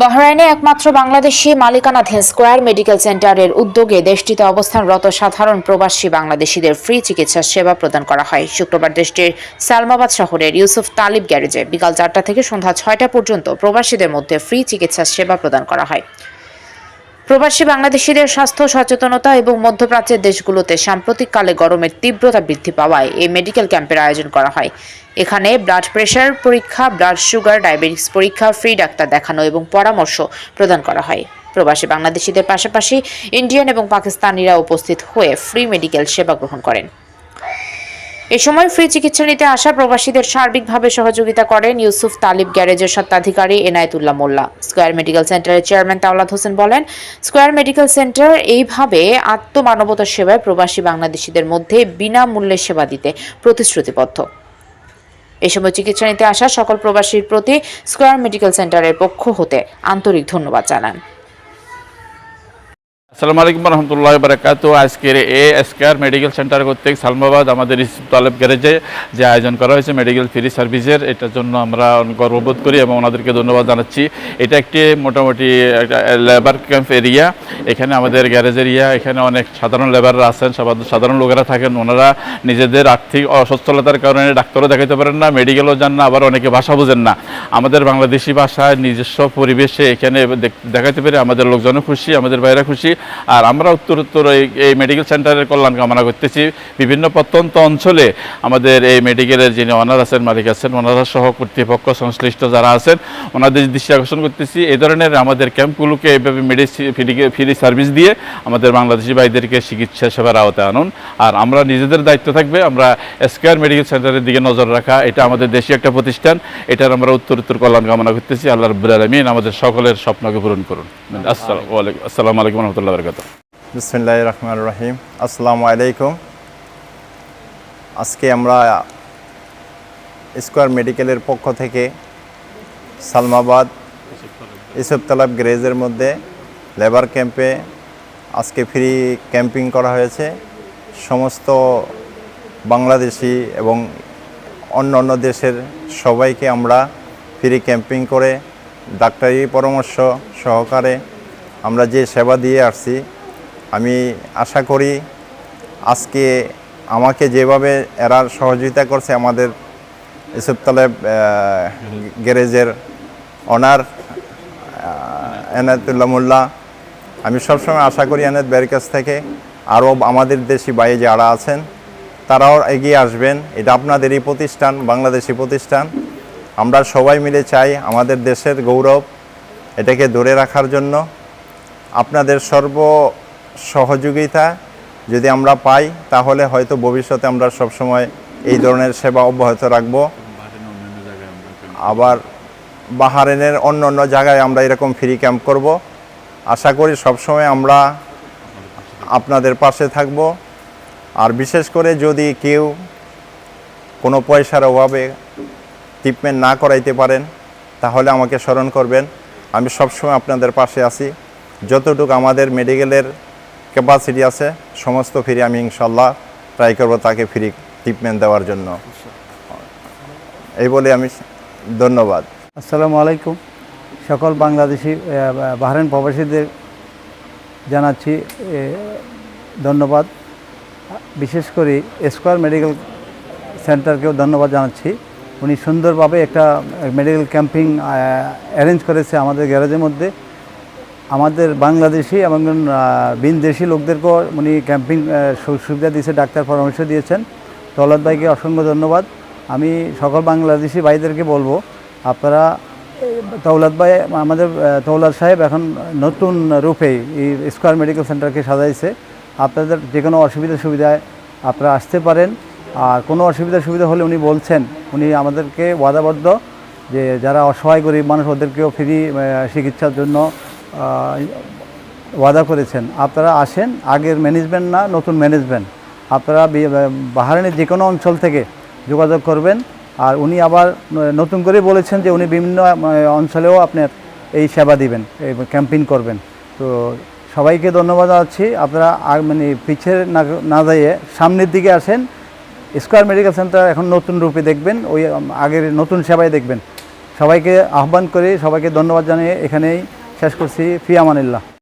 বাহরাইনে একমাত্র বাংলাদেশি মালিকানাধীন square medical সেন্টারের উদ্যোগে দেশটিতে অবস্থানরত সাধারণ প্রবাসী বাংলাদেশিদের ফ্রি চিকিৎসা সেবা প্রদান করা হয়। শুক্রবার দেশটির সালমাবাদ শহরের ইউসুফ তালিব গ্যারেজে বিকাল চারটা থেকে সন্ধ্যা ছয়টা পর্যন্ত প্রবাসীদের মধ্যে ফ্রি চিকিৎসা সেবা প্রদান করা হয়। প্রবাসী বাংলাদেশিদের স্বাস্থ্য, সচেতনতা এবং মধ্যপ্রাচ্যের দেশগুলোতে সাম্প্রতিককালে গরমের তীব্রতা বৃদ্ধি পাওয়ায় এই মেডিকেল ক্যাম্পের আয়োজন করা হয়। এখানে ব্লাড প্রেশার পরীক্ষা ব্লাড সুগার ডায়াবেটিস পরীক্ষা ফ্রি ডাক্তার দেখানো এবং পরামর্শ প্রদান করা হয়। প্রবাসী বাংলাদেশিদের পাশাপাশি ইন্ডিয়ান এবং পাকিস্তানিরা উপস্থিত হয়ে ফ্রি মেডিকেল সেবা গ্রহণ করেন। এ সময় ফ্রি চিকিৎসা নিতে আসা প্রবাসীদের সার্বিকভাবে সহযোগিতা করেন ইউসুফ তালিব গ্যারেজের স্বত্বাধিকারী এনায়েতুল্লাহ মোল্লা। স্কয়ার মেডিকেল সেন্টারের চেয়ারম্যান তাওলাদ হোসেন বলেন, স্কয়ার মেডিকেল সেন্টার এইভাবে আত্মমানবতা সেবায় প্রবাসী বাংলাদেশিদের মধ্যে বিনামূল্যে সেবা দিতে প্রতিশ্রুতিবদ্ধ। এ সময় চিকিৎসা নিতে আসা সকল প্রবাসীর প্রতি স্কোয়ার মেডিকেল সেন্টারের পক্ষ হতে আন্তরিক ধন্যবাদ জানান। আসসালামু আলাইকুম রহমতুল্লাহ বারাকাত আজকের এ এসকেআর মেডিকেল সেন্টার কর্তৃক সালমাবাদ আমাদের তালেব গ্যারেজে যে আয়োজন করা হয়েছে মেডিকেল ফ্রি সার্ভিসের, এটার জন্য আমরা গর্ববোধ করি এবং ওনাদেরকে ধন্যবাদ জানাচ্ছি। এটা একটি মোটামুটি লেবার ক্যাম্প এরিয়া। এখানে আমাদের গ্যারেজ এরিয়া, এখানে অনেক সাধারণ লেবাররা আছেন সাধারণ লোকেরা থাকেন। ওনারা নিজেদের আর্থিক অসচ্ছলতার কারণে ডাক্তারও দেখাতে পারেন না, মেডিকেলও যান না, আবার অনেকে ভাষা বোঝেন না। আমাদের বাংলাদেশি ভাষায় নিজস্ব পরিবেশে এখানে দেখাতে পেরে আমাদের লোকজনও খুশি, আমাদের বাইরে খুশি। আর আমরা উত্তর উত্তর এই এই মেডিকেল সেন্টারের কল্যাণ কামনা করতেছি। বিভিন্ন প্রত্যন্ত অঞ্চলে আমাদের এই মেডিকেলের যিনি অনার আছেন মালিক আছেন ওনারা সহ কর্তৃপক্ষ সংশ্লিষ্ট যারা আছেন ওনাদের দৃষ্টি আকর্ষণ করতেছি এই ধরনের আমাদের ক্যাম্পগুলোকে এইভাবে মেডিসি ফ্রি সার্ভিস দিয়ে আমাদের বাংলাদেশি ভাইদেরকে চিকিৎসা সেবার আওতায় আনুন। আর আমরা নিজেদের দায়িত্ব থাকবে আমরা স্কয়ার মেডিকেল সেন্টারের দিকে নজর রাখা এটা আমাদের দেশীয় একটা প্রতিষ্ঠান এটার আমরা উত্তর উত্তর কল্যাণ কামনা করতেছি। আল্লাহ রব্বুল আলমিন আমাদের সকলের স্বপ্নকে পূরণ করুন। আসসালামু আলাইকুম। আসসালামু আলাইকুম রহমতুল্লাহ বরকাত বিসমিল্লাহ রহমান রহিম। আসসালামু আলাইকুম। আজকে আমরা স্কোয়ার মেডিকেলের পক্ষ থেকে সালমাবাদ ইসব তালাব গ্রেজের মধ্যে লেবার ক্যাম্পে আজকে ফ্রি ক্যাম্পিং করা হয়েছে। সমস্ত বাংলাদেশি এবং অন্য অন্য দেশের সবাইকে আমরা ফ্রি ক্যাম্পিং করে ডাক্তারি পরামর্শ সহকারে আমরা যে সেবা দিয়ে আসছি, আমি আশা করি আজকে আমাকে যেভাবে এরা সহযোগিতা করছে আমাদের ইসুফ তালেব গ্যারেজের অনার এনায়তুল্লাহ মোল্লা, আমি সবসময় আশা করি এনায়ত বের কাছ থেকে আরও আমাদের দেশি বাইরে যারা আছেন, তারাও এগিয়ে আসবেন। এটা আপনাদেরই প্রতিষ্ঠান, বাংলাদেশি প্রতিষ্ঠান। আমরা সবাই মিলে চাই আমাদের দেশের গৌরব এটাকে ধরে রাখার জন্য। আপনাদের সর্ব সহযোগিতা যদি আমরা পাই, তাহলে হয়তো ভবিষ্যতে আমরা সবসময় এই ধরনের সেবা অব্যাহত রাখব। আবার বাহারেনের অন্য অন্য জায়গায় আমরা এরকম ফ্রি ক্যাম্প করব। আশা করি সবসময় আমরা আপনাদের পাশে থাকব। আর বিশেষ করে যদি কেউ কোনো পয়সার অভাবে ট্রিটমেন্ট না করাইতে পারেন, তাহলে আমাকে স্মরণ করবেন। আমি সবসময় আপনাদের পাশে আছি। যতটুকু আমাদের মেডিকেলের ক্যাপাসিটি আছে সমস্ত ফ্রি আমি ইনশাল্লাহ ট্রাই করব তাকে ফ্রি ট্রিটমেন্ট দেওয়ার জন্য। এই বলে আমি ধন্যবাদ। আসসালামু আলাইকুম। সকল বাংলাদেশি আহ, বাহরাইন প্রবাসীদের জানাচ্ছি ধন্যবাদ। বিশেষ করে স্কোয়ার মেডিকেল সেন্টারকেও ধন্যবাদ জানাচ্ছি। উনি সুন্দরভাবে একটা মেডিকেল ক্যাম্পিং অ্যারেঞ্জ করেছে আমাদের গ্যারেজের মধ্যে। আমাদের বাংলাদেশি এবং বিনদেশি লোকদেরকেও উনি ক্যাম্পিং সুবিধা দিয়েছে, ডাক্তার পরামর্শ দিয়েছেন। তলাদ ভাইকে অসংখ্য ধন্যবাদ। আমি সকল বাংলাদেশি ভাইদেরকে বলব, আপনারা তৌলাদ ভাই, আমাদের তৌলাদ সাহেব এখন নতুন রূপে এই স্কোয়ার মেডিকেল সেন্টারকে সাজাইছে। আপনাদের যে কোনো অসুবিধা সুবিধায় আপনারা আসতে পারেন। আর কোনো অসুবিধা সুবিধা হলে উনি বলছেন, উনি আমাদেরকে ওয়াদাবদ্ধ যে যারা অসহায় গরিব মানুষ, ওদেরকেও ফ্রি চিকিৎসার জন্য ওয়াদা করেছেন। আপনারা আসেন, আগের ম্যানেজমেন্ট না, নতুন ম্যানেজমেন্ট আপনারা বাহারানের যে কোনো অঞ্চল থেকে যোগাযোগ করবেন। আর উনি আবার নতুন করে বলেছেন যে উনি বিভিন্ন অঞ্চলেও আপনার এই সেবা দিবেন, এই ক্যাম্পেইন করবেন। তো সবাইকে ধন্যবাদ জানাচ্ছি। আপনারা মানে পিছের না না যাইয়ে সামনের দিকে আসেন। স্কোয়ার মেডিকেল সেন্টার এখন নতুন রূপে দেখবেন, ওই, আগের নতুন সেবায় দেখবেন। সবাইকে আহ্বান করে সবাইকে ধন্যবাদ জানিয়ে এখানেই শেষ করছি ফি আমানিল্লাহ।